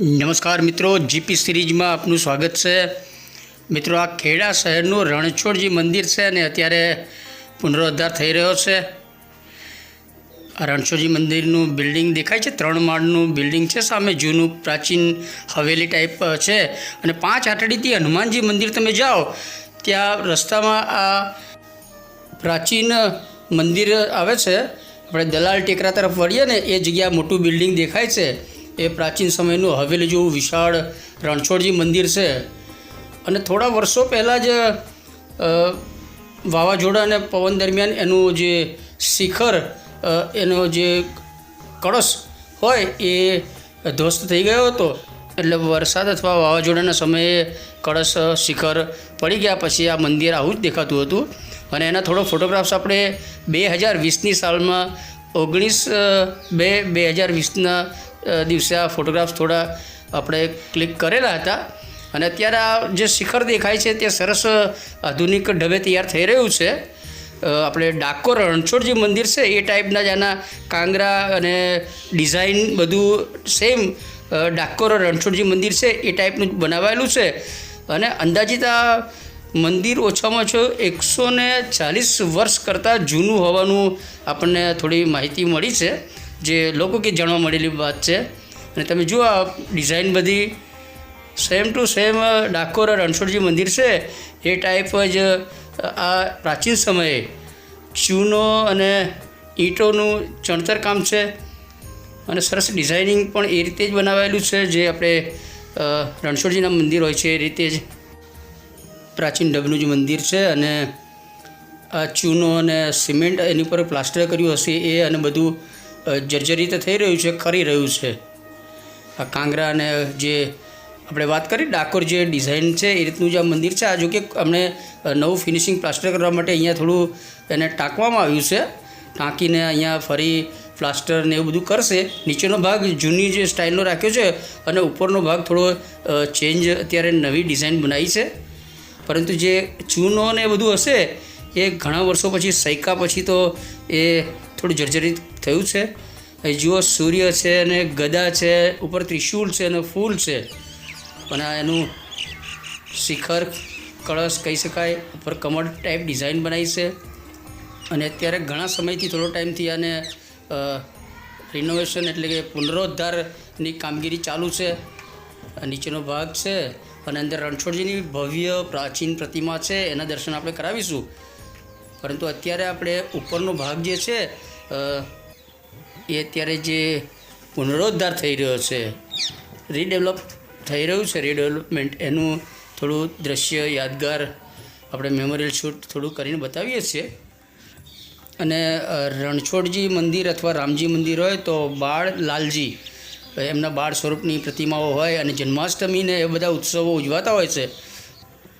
નમસ્કાર મિત્રો જીપી સિરીઝમાં આપનું સ્વાગત છે. મિત્રો, આ ખેડા શહેરનું રણછોડજી મંદિર છે અને અત્યારે પુનરોદ્ધાર થઈ રહ્યો છે. આ રણછોડજી મંદિરનું બિલ્ડિંગ દેખાય છે, ત્રણ માળનું બિલ્ડિંગ છે, સામે જૂનું પ્રાચીન હવેલી ટાઈપ છે. અને પાંચ આઠડીથી હનુમાનજી મંદિર તમે જાઓ, ત્યાં રસ્તામાં આ પ્રાચીન મંદિર આવે છે. આપણે દલાલ ટેકરા તરફ વળીએ ને એ જગ્યા મોટું બિલ્ડિંગ દેખાય છે. એ પ્રાચીન સમયનું હવેલી જેવું વિશાળ રણછોડજી મંદિર છે. અને થોડા વર્ષો પહેલાં જ વાવાઝોડા અને પવન દરમિયાન એનું જે શિખર એનો જે કળશ હોય એ ધ્વસ્ત થઈ ગયો હતો. એટલે વરસાદ અથવા વાવાઝોડાના સમયે કળશ, શિખર પડી ગયા પછી આ મંદિર આવું જ દેખાતું હતું. અને એના થોડો ફોટોગ્રાફ્સ આપણે બે હજાર વીસની સાલમાં ઓગણીસ બે બે હજાર વીસના દિવસે આ ફોટોગ્રાફ્સ થોડા આપણે ક્લિક કરેલા હતા. અને અત્યારે આ જે શિખર દેખાય છે તે સરસ આધુનિક ઢબે તૈયાર થઈ રહ્યું છે. આપણે ડાકોર રણછોડજી મંદિર છે, એ ટાઈપના જ આના કાંગરા અને ડિઝાઇન બધું સેમ ડાકોર રણછોડજી મંદિર છે, એ ટાઈપનું બનાવાયેલું છે. અને અંદાજિત આ મંદિર ઓછામાં ઓછું એકસો ચાલીસ વર્ષ કરતાં જૂનું હોવાનું આપણને થોડી માહિતી મળી છે. જે લોકો કે જાણવા મળેલી વાત છે. અને તમે જુઓ આ ડિઝાઇન બધી same to same Dakor Ranchhodji મંદિર છે. એ ટાઈપ જ, આ પ્રાચીન સમયે ચૂનો અને ઈંટોનું ચણતર કામ છે. અને સરસ ડિઝાઇનિંગ પણ એ રીતે જ બનાવાયેલું છે જે આપણે રણછોડજીના મંદિર હોય છે એ રીતે જ પ્રાચીન ડબનું જે મંદિર છે. અને આ ચૂનો અને સિમેન્ટ એની ઉપર પ્લાસ્ટર કર્યું હશે એ અને બધું જર્જરિત થઈ રહ્યું છે, ખરી રહ્યું છે. આ કાંગરા અને જે આપણે વાત કરી, ડાકોર જે ડિઝાઇન છે, એ રીતનું જે આ મંદિર છે, આ જો કે અમને નવું ફિનિશિંગ પ્લાસ્ટર કરવા માટે અહીંયા થોડું એને ટાંકવામાં આવ્યું છે. ટાંકીને અહીંયા ફરી પ્લાસ્ટર ને એવું બધું કરશે. નીચેનો ભાગ જૂની જે સ્ટાઇલનો રાખ્યો છે, અને ઉપરનો ભાગ થોડો ચેન્જ અત્યારે નવી ડિઝાઇન બનાવી છે. પરંતુ જે ચૂનો ને એ બધું હશે, એ ઘણા વર્ષો પછી, સૈકા પછી તો એ થોડું જર્જરિત થયું છે. અહીં જુઓ, સૂર્ય છે અને ગદા છે ઉપર ત્રિશૂલ છે અને ફૂલ છે. અને એનું શિખર, કળશ કહી શકાય, ઉપર કમળ ટાઈપ ડિઝાઇન બનાવી છે. અને અત્યારે ઘણા સમયથી થોડો ટાઈમથી આને રિનોવેશન એટલે કે પુનરોદ્ધારની કામગીરી ચાલુ છે. નીચેનો ભાગ છે અને અંદર રણછોડજીની ભવ્ય પ્રાચીન પ્રતિમા છે. એના દર્શન આપણે કરાવીશું. પરંતુ અત્યારે આપણે ઉપરનો ભાગ જે છે એ અત્યારે જે પુનરોદ્ધાર થઈ રહ્યો છે રીડેવલપ થઈ રહ્યું છે રીડેવલપમેન્ટ એનું થોડું દ્રશ્ય, યાદગાર આપણે મેમોરિયલ શૂટ થોડું કરીને બતાવીએ છીએ. અને રણછોડજી મંદિર અથવા રામજી મંદિર હોય તો બાળ લાલજી, એમના બાળ સ્વરૂપની પ્રતિમાઓ હોય અને જન્માષ્ટમીને એ બધા ઉત્સવો ઉજવાતા હોય છે.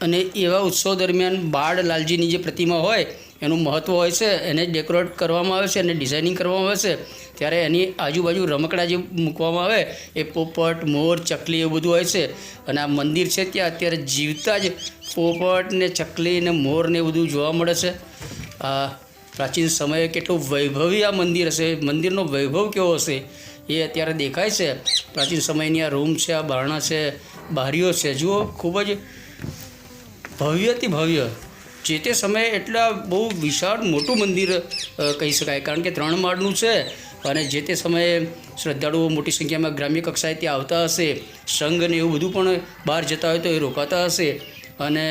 અને એવા ઉત્સવ દરમિયાન બાળ લાલજીની જે પ્રતિમા હોય એનું મહત્ત્વ હોય છે, એને ડેકોરેટ કરવામાં આવે છે અને ડિઝાઇનિંગ કરવામાં આવે છે, ત્યારે એની આજુબાજુ રમકડા જે મૂકવામાં આવે, એ પોપટ, મોર, ચકલી એવું બધું હોય છે. અને આ મંદિર છે ત્યાં અત્યારે જીવતા જ પોપટ ને ચકલી ને મોર ને બધું જોવા મળે છે. આ પ્રાચીન સમયે કેટલું વૈભવી આ મંદિર હશે, મંદિરનો વૈભવ કેવો હશે, એ અત્યારે દેખાય છે. પ્રાચીન સમયની આ રૂમ છે, આ બારણા છે, બારીઓ છે, જુઓ, ખૂબ જ ભવ્યથી ભવ્ય. જે તે સમયે એટલા બહુ વિશાળ મોટું મંદિર કહી શકાય. કારણ કે ત્રણ માળનું છે અને જે તે સમયે શ્રદ્ધાળુઓ મોટી સંખ્યામાં ગ્રામ્ય કક્ષાએ ત્યાં આવતા હશે, સંઘ ને એવું બધું પણ બહાર જતા હોય તો એ રોકાતા હશે. અને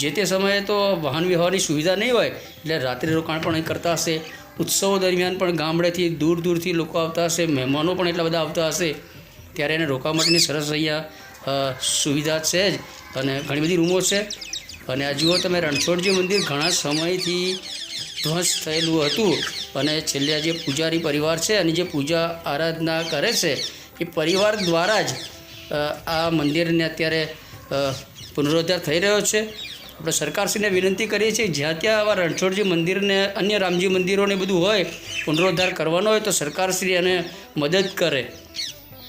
જે તે સમયે તો વાહન વ્યવહારની સુવિધા નહીં હોય, એટલે રાત્રે રોકાણ પણ અહીં કરતા હશે. ઉત્સવો દરમિયાન પણ ગામડેથી દૂર દૂરથી લોકો આવતા હશે, મહેમાનો પણ એટલા બધા આવતા હશે. ત્યારે એને રોકાવા માટેની સરસ અહીંયા સુવિધા છે જ. અને ઘણી બધી રૂમો છે. અને આ જુઓ તમે રણછોડજી મંદિર ઘણા સમયથી ધ્વંસ થયેલું હતું. અને છેલ્લે જે પૂજારી પરિવાર છે અને જે પૂજા આરાધના કરે છે, એ પરિવાર દ્વારા જ આ મંદિરને અત્યારે પુનરોદ્ધાર થઈ રહ્યો છે. આપણે સરકારશ્રીને વિનંતી કરીએ છીએ, જ્યાં ત્યાં આવા રણછોડજી મંદિરને, અન્ય રામજી મંદિરોને બધું હોય, પુનરોદ્ધાર કરવાનો હોય, તો સરકારશ્રી એને મદદ કરે.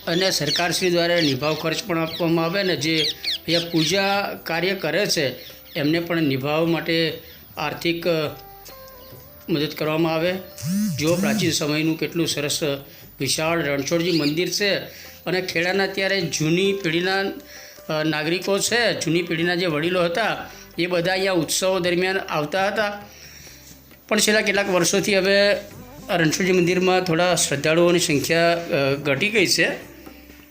અને સરકારશ્રી દ્વારા નિભાવ ખર્ચ પણ આપવામાં આવે ને જે અહીંયા પૂજા કાર્ય કરે છે એમને પણ નિભાવવા માટે આર્થિક મદદ કરવામાં આવે. જો પ્રાચીન સમયનું કેટલું સરસ વિશાળ રણછોડજી મંદિર છે અને ખેડાના અત્યારે જૂની પેઢીના નાગરિકો છે, જૂની પેઢીના જે વડીલો હતા, એ બધા અહીંયા ઉત્સવો દરમિયાન આવતા હતા. પણ છેલ્લા કેટલાક વર્ષોથી હવે રણછોડજી મંદિરમાં થોડા શ્રદ્ધાળુઓની સંખ્યા ઘટી ગઈ છે.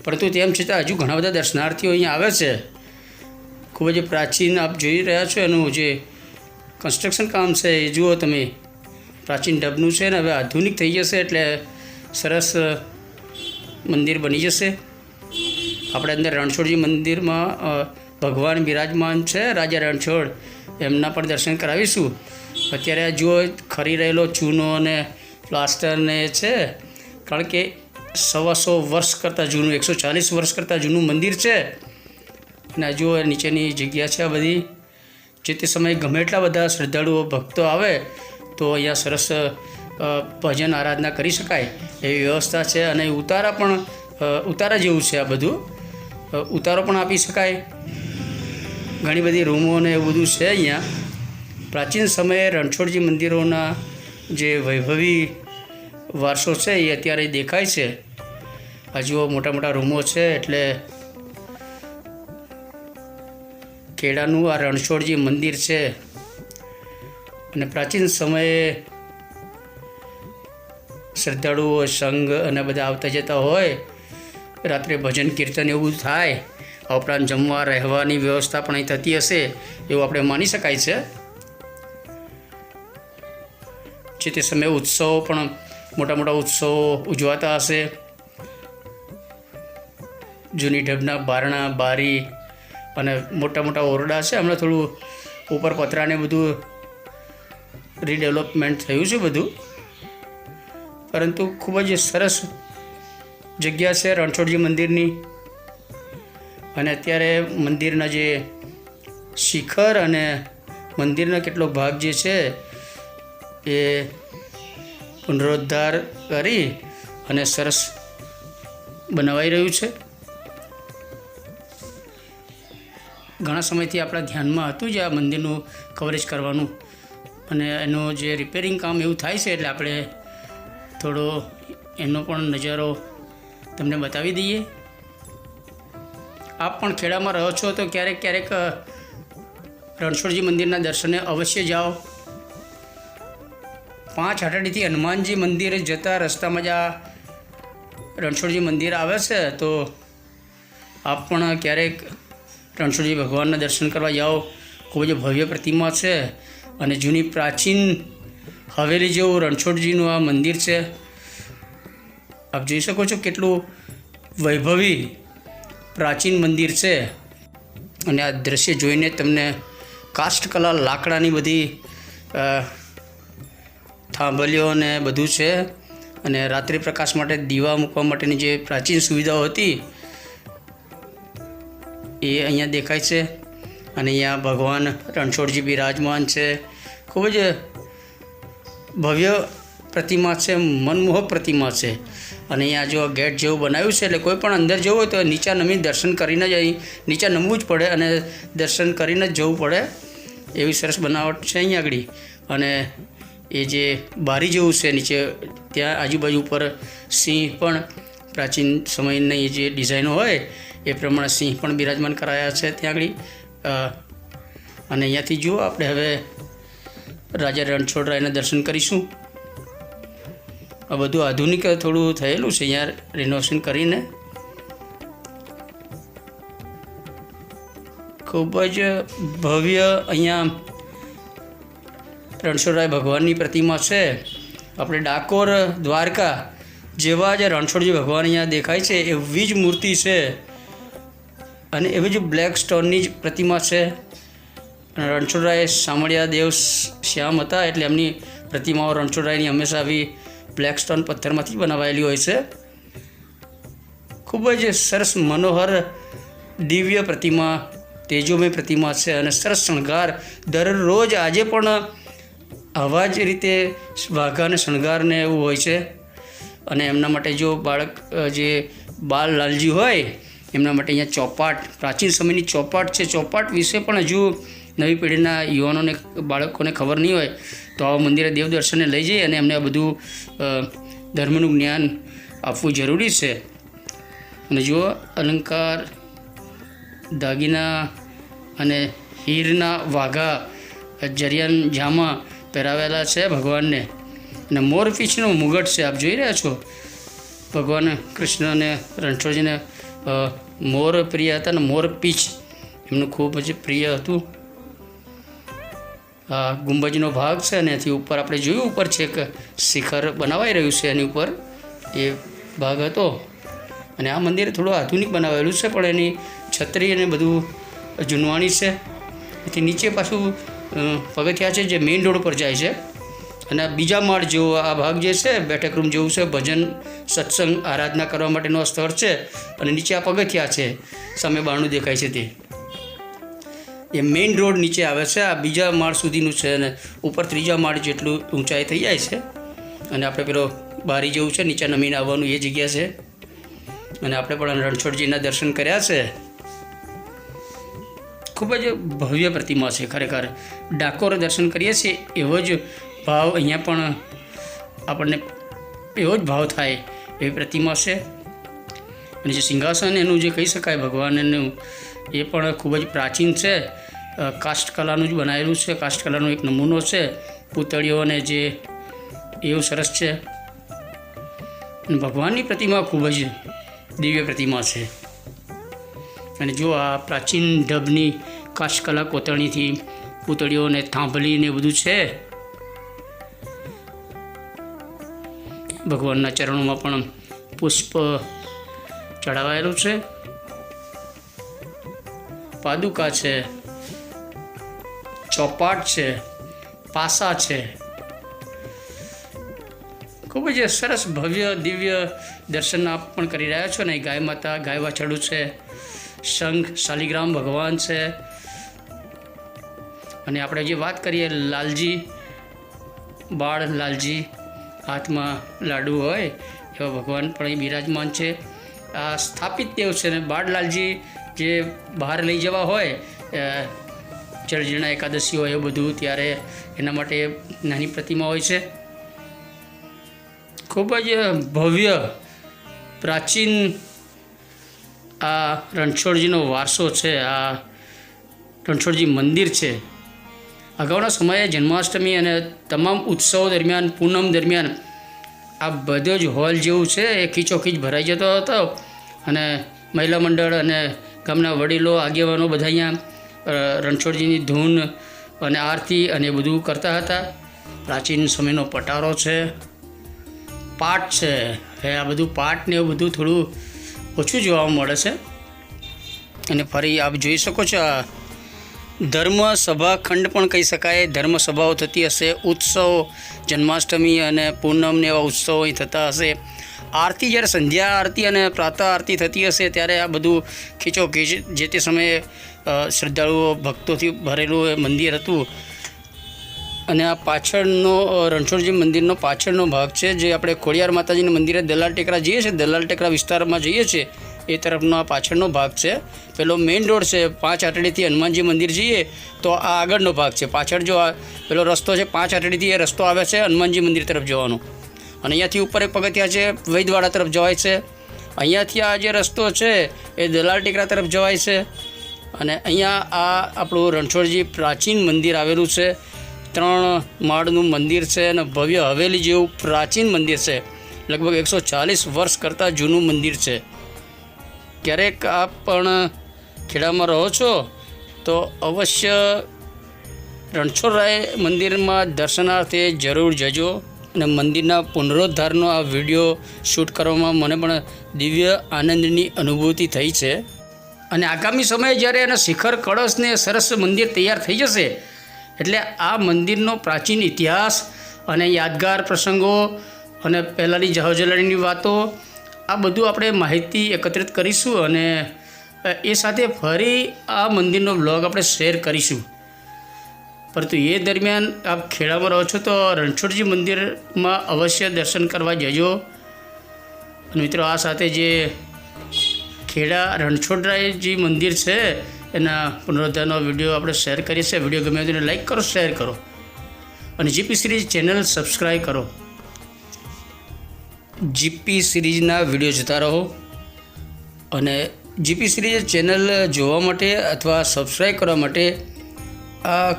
પરંતુ તેમ છતાં હજુ ઘણા બધા દર્શનાર્થીઓ અહીંયા આવે છે. ખૂબ જ પ્રાચીન આપ જોઈ રહ્યા છો એનું જે કન્સ્ટ્રક્શન કામ છે એ જુઓ તમે. પ્રાચીન ઢબનું છે ને હવે આધુનિક થઈ જશે એટલે સરસ મંદિર બની જશે. આપણે અંદર રણછોડજી મંદિરમાં ભગવાન બિરાજમાન છે, રાજા રણછોડ. એમના પણ દર્શન કરાવીશું. અત્યારે આ જુઓ, ખરી રહેલો ચૂનો અને પ્લાસ્ટર ને એ છે, કારણ કે સવા સો વર્ષ કરતાં જૂનું, એકસો ચાલીસ વર્ષ કરતાં જૂનું મંદિર છે. અને જુઓ, નીચેની જગ્યા છે આ બધી. જે તે સમયે ગમે એટલા બધા શ્રદ્ધાળુઓ, ભક્તો આવે, તો અહીંયા સરસ ભજન આરાધના કરી શકાય એવી વ્યવસ્થા છે. અને ઉતારા પણ ઉતારા જેવું છે આ બધું. ઉતારો પણ આપી શકાય. ઘણી બધી રૂમો ને એવું બધું છે અહીંયા. પ્રાચીન સમયે રણછોડજી મંદિરોના જે વૈભવી વારસો છે એ અત્યારે દેખાય છે. હજુ મોટા મોટા રૂમો છે, એટલે ખેડાનું આ રણછોડજી મંદિર છે. અને પ્રાચીન સમયે શ્રદ્ધાળુઓ સંઘ અને બધા આવતા જતા હોય, રાત્રે ભજન કીર્તન એવું થાય, આ ઉપરાંત જમવા રહેવાની વ્યવસ્થા પણ અહીં થતી હશે એવું આપણે માની શકાય છે. જે તે સમયે ઉત્સવો પણ મોટા મોટા ઉત્સવો ઉજવાતા હશે. જૂની ઢબના બારણા, બારી અને મોટા મોટા ઓરડા છે, હમણાં થોડું ઉપર પતરાને બધું રીડેવલપમેન્ટ થયું છે બધું. પરંતુ ખૂબ જ સરસ જગ્યા છે રણછોડજી મંદિરની. અને અત્યારે મંદિરના જે શિખર અને મંદિરનો કેટલો ભાગ જે છે, એ પુનરુદ્ધાર કરી અને સરસ બનાવાઈ રહ્યું છે. ઘણા સમયથી આપણા ધ્યાનમાં હતું જ આ મંદિરનું કવરેજ કરવાનું. અને એનું જે રિપેરિંગ કામ એવું થાય છે એટલે આપણે થોડો એનો પણ નજારો તમને બતાવી દઈએ. આપ પણ ખેડામાં રહો છો તો ક્યારેક ક્યારેક રણછોડજી મંદિરના દર્શને અવશ્ય જાઓ. પાંચ હાટડીથી હનુમાનજી મંદિરે જતા રસ્તામાં જ આ રણછોડજી મંદિર આવે છે તો આપ પણ ક્યારેક રણછોડજી ભગવાનના દર્શન કરવા જાઓ. ખૂબ જ ભવ્ય પ્રતિમા છે અને જૂની પ્રાચીન હવેલી જેવું રણછોડજીનું આ મંદિર છે. આપ જોઈ શકો છો કેટલું વૈભવી પ્રાચીન મંદિર છે. અને આ દ્રશ્ય જોઈને તમને કાષ્ઠકલા લાકડાની બધી થાંભલીઓ અને બધું છે. અને રાત્રિ પ્રકાશ માટે દીવા મૂકવા માટેની જે પ્રાચીન સુવિધાઓ હતી એ અહીંયા દેખાય છે. અને અહીંયા ભગવાન રણછોડજી બિરાજમાન છે. ખૂબ જ ભવ્ય પ્રતિમા છે, મનમોહક પ્રતિમા છે. અને અહીંયા જો ગેટ જેવું બનાવ્યું છે, એટલે કોઈ પણ અંદર જવું હોય તો નીચા નમી દર્શન કરીને જ અહીં, નીચે નમવું જ પડે અને દર્શન કરીને જ જવું પડે. એવી સરસ બનાવટ છે અહીંયા આગળ. અને એ જે બારી જેવું છે નીચે, ત્યાં આજુબાજુ ઉપર સિંહ પણ પ્રાચીન સમયની જે ડિઝાઇનો હોય એ પ્રમાણે સિંહ પણ બિરાજમાન કરાયા છે ત્યાં આગળ. અને અહીંયાથી જુઓ આપણે હવે રાજા રણછોડરાયના દર્શન કરીશું. આ બધું આધુનિક થોડું થયેલું છે અહીંયા રિનોવેશન કરીને. ખૂબ જ ભવ્ય અહીંયા રણછોડરાય ભગવાનની પ્રતિમા છે. આપણે ડાકોર દ્વારકા જેવા જ રણછોડજી ભગવાન અહીંયા દેખાય છે એવી જ મૂર્તિ છે. અને એવી જ બ્લેક સ્ટોનની જ પ્રતિમા છે. રણછોડરાય સામળિયા દેવ શ્યામ હતા એટલે એમની પ્રતિમાઓ રણછોડરાયની હંમેશા આવી બ્લેક સ્ટોન પથ્થરમાંથી બનાવાયેલી હોય છે. ખૂબ જ સરસ મનોહર દિવ્ય પ્રતિમા, તેજોમય પ્રતિમા છે અને સરસ શણગાર. દરરોજ આજે પણ આવા જ રીતે વાઘાને શણગારને એવું હોય છે. અને એમના માટે જો બાળક જે બાલ લાલજી હોય એમના માટે અહીંયા ચોપાટ, પ્રાચીન સમયની ચોપાટ છે. ચોપાટ વિશે પણ હજુ નવી પેઢીના યુવાનોને, બાળકોને ખબર નહીં હોય, તો આવા મંદિરે દેવદર્શને લઈ જઈ અને એમને આ બધું ધર્મનું જ્ઞાન આપવું જરૂરી છે. અને જુઓ, અલંકાર, દાગીના અને હીરના વાઘા, જરિયાન જામા પહેરાવેલા છે ભગવાનને. અને મોરપીંછનું મુગટ છે, આપ જોઈ રહ્યા છો? ભગવાન કૃષ્ણને રણછોડજીને મોર પ્રિય હતા ને મોર પીછ એમનું ખૂબ જ પ્રિય હતું. આ ગુંબજનો ભાગ છે અને એથી ઉપર આપણે જોયું, ઉપર છે એક શિખર બનાવાઈ રહ્યું છે એની ઉપર. એ ભાગ હતો. અને આ મંદિર થોડું આધુનિક બનાવેલું છે, પણ એની છત્રી અને બધું જૂનવાણી છે. એથી નીચે પાછું પગથિયા છે, જે મેઇન રોડ પર જાય છે. અને બીજા માળ જેવો આ ભાગ જે છે, બેઠક રૂમ જેવું છે, ભજન, સત્સંગ, આરાધના કરવા માટેનો સ્થળ છે અને નીચે આ પગથિયા છે. સામે બારણું દેખાય છે તે. એ મેઇન રોડ નીચે આવે છે, આ બીજા માળ સુધીનું છે અને ઉપર ત્રીજા માળ જેટલું ઊંચાઈ થઈ જાય છે. અને આપણે પેલો બારી જેવું છે, નીચે નમીને આવવાનું એ જગ્યા છે. અને આપણે પણ રણછોડજીના દર્શન કર્યા છે. ખૂબ જ ભવ્ય પ્રતિમા છે, ખરેખર. ડાકોર દર્શન કરીએ છીએ, એવો જ ભાવ અહીંયા પણ આપણને એવો જ ભાવ થાય એવી પ્રતિમા છે. અને જે સિંહાસન એનું જે કહી શકાય ભગવાન એનું એ પણ ખૂબ જ પ્રાચીન છે. અ, કાષ્ઠ કલાનું જ બનાવેલું છે. કાષ્ઠ કલાનો એક નમૂનો છે. પૂતળીઓને જે એવું સરસ છે. ભગવાનની પ્રતિમા ખૂબ જ દિવ્ય પ્રતિમા છે. અને જો આ પ્રાચીન ઢબની કાષ્ટકલા કોતરણીથી પૂતળીઓને થાંભલીને બધું છે ભગવાનના ચરણોમાં પણ પુષ્પ ચડાવાયેલું છે. પાદુકા છે, ચોપાટ છે, પાસા છે. ખૂબ જ સરસ ભવ્ય, દિવ્ય દર્શન આપ પણ કરી રહ્યા છો ને. ગાય માતા, ગાય વાછડું છે, શંખ, શાલિગ્રામ ભગવાન છે. અને આપણે જે વાત કરીએ લાલજી, બાળ લાલજી હાથમાં લાડુ હોય એવા ભગવાન પણ અહીં બિરાજમાન છે. આ સ્થાપિત દેવ છે ને બાળલાલજી જે બહાર લઈ જવા હોય અ, જળજીર્ણા એકાદશી હોય એવું બધું ત્યારે એના માટે નાની પ્રતિમા હોય છે. ખૂબ જ ભવ્ય પ્રાચીન આ રણછોડજીનો વારસો છે. આ રણછોડજી મંદિર છે. અગાઉના સમયે જન્માષ્ટમી અને તમામ ઉત્સવો દરમિયાન, પૂનમ દરમિયાન આ બધો જ હોલ જેવું છે, એ ખીચોખીચ ભરાઈ જતો હતો. અને મહિલા મંડળ અને ગામના વડીલો, આગેવાનો બધા અહીંયા રણછોડજીની ધૂન અને આરતી અને એ બધું કરતા હતા. પ્રાચીન સમયનો પટારો છે પાટ છે. એ આ બધું પાટ ને એવું બધું થોડું ઓછું જોવા મળે છે. અને ફરી આપ જોઈ શકો છો આ ધર્મ સભા ખંડ પણ કહી શકાય. ધર્મ સભાઓ થતી હશે, ઉત્સવ, જન્માષ્ટમી અને પૂનમ ને એવા ઉત્સવો અહીં થતા હશે. આરતી જ્યારે સંધ્યા આરતી અને પ્રાતઃ આરતી થતી હશે, ત્યારે આ બધું ખીચોખીચ જે તે સમયે શ્રદ્ધાળુઓ, ભક્તોથી ભરેલું એ મંદિર હતું. અને આ પાછળનો રણછોડજી મંદિરનો પાછળનો ભાગ છે, જે આપણે ખોડિયાર માતાજીના મંદિરે દલાલ ટેકરા જઈએ છીએ. દલાલ ટેકરા વિસ્તારમાં જઈએ છીએ. એ તરફનો આ પાછળનો ભાગ છે. પેલો મેઇન રોડ છે પાંચ આટડીથી હનુમાનજી મંદિર જઈએ તો આ આગળનો ભાગ છે. પાછળ જો આ પેલો રસ્તો છે પાંચ આટડીથી એ રસ્તો આવે છે હનુમાનજી મંદિર તરફ જવાનો. અને અહીંયાથી ઉપર એક પગથિયા છે વૈદવાડા તરફ જવાય છે. અહીંયાથી આ જે રસ્તો છે એ દલાલ ટેકરા તરફ જવાય છે. અને અહીંયા આ આપણું રણછોડજી પ્રાચીન મંદિર આવેલું છે. ત્રણ માળનું મંદિર છે અને ભવ્ય હવેલી જેવું પ્રાચીન મંદિર છે. લગભગ એકસો ચાલીસ વર્ષ કરતાં જૂનું મંદિર છે. ક્યારેક આપ પણ ખેડામાં રહો છો, તો અવશ્ય રણછોડરાય મંદિરમાં દર્શનાર્થે જરૂર જજો અને મંદિરના પુનરોદ્ધારનો આ વીડિયો શૂટ કરવામાં મને પણ દિવ્ય આનંદની અનુભૂતિ થઈ છે. અને આગામી સમયે જ્યારે એના શિખર કળશને સરસ મંદિર તૈયાર થઈ જશે, એટલે આ મંદિરનો પ્રાચીન ઇતિહાસ અને યાદગાર પ્રસંગો અને પહેલાંની જહોજલાણીની વાતો આ બધું આપણે માહિતી એકત્રિત કરીશું અને એ સાથે ફરી આ મંદિરનો બ્લોગ આપણે શેર કરીશું. પરંતુ એ દરમિયાન આપ ખેડામાં રહો છો તો રણછોડજી મંદિરમાં અવશ્ય દર્શન કરવા જજો. અને મિત્રો આ સાથે જે ખેડા રણછોડરાયજી મંદિર છે, એના પુનરોદ્ધારનો વીડિયો આપણે શેર કરીએ છીએ. વીડિયો ગમે તેને લાઈક કરો, શેર કરો. અને જીપી સિરીઝ ચેનલ સબસ્ક્રાઈબ કરો. જીપી સિરીઝના વીડિયો જોતા રહો. અને જીપી સિરીઝ ચેનલ જોવા માટે અથવા સબસ્ક્રાઈબ કરવા માટે આ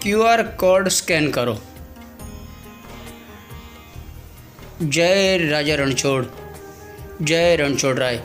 ક્યુઆર કોડ સ્કેન કરો. જય રાજા રણછોડ. જય રણછોડ રાય.